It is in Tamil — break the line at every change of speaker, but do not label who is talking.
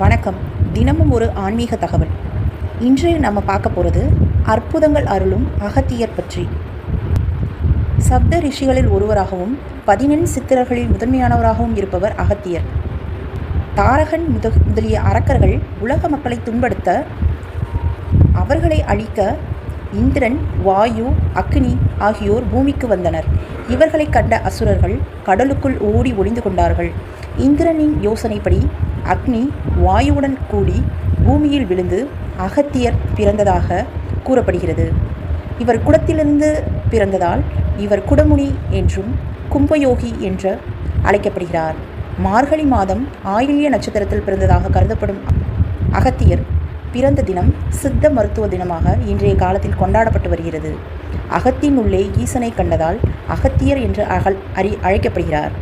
வணக்கம். தினமும் ஒரு ஆன்மீக தகவல். இன்று நம்ம பார்க்க போகிறது அற்புதங்கள் அருளும் அகத்தியர் பற்றி. சப்த ரிஷிகளில் ஒருவராகவும் பதினெண் சித்திரர்களில் முதன்மையானவராகவும் இருப்பவர் அகத்தியர். தாரகன் முத முதலிய அரக்கர்கள் உலக மக்களை துன்படுத்த அவர்களை அழிக்க இந்திரன் வாயு அக்னி ஆகியோர் பூமிக்கு வந்தனர். இவர்களை கண்ட அசுரர்கள் கடலுக்குள் ஓடி ஒளிந்து கொண்டார்கள். இந்திரனின் யோசனைப்படி அக்னி வாயுவுடன் கூடி பூமியில் விழுந்து அகத்தியர் பிறந்ததாக கூறப்படுகிறது. இவர் குடத்திலிருந்து பிறந்ததால் இவர் குடமுனி என்றும் கும்பயோகி என்று அழைக்கப்படுகிறார். மார்கழி மாதம் ஆயில்ய நட்சத்திரத்தில் பிறந்ததாக கருதப்படும் அகத்தியர் பிறந்த தினம் சித்த மருத்துவ தினமாக இன்றைய காலத்தில் கொண்டாடப்பட்டு வருகிறது. அகத்தின் உள்ளே ஈசனை கண்டதால் அகத்தியர் என்று அகல் அறி அழைக்கப்படுகிறார்.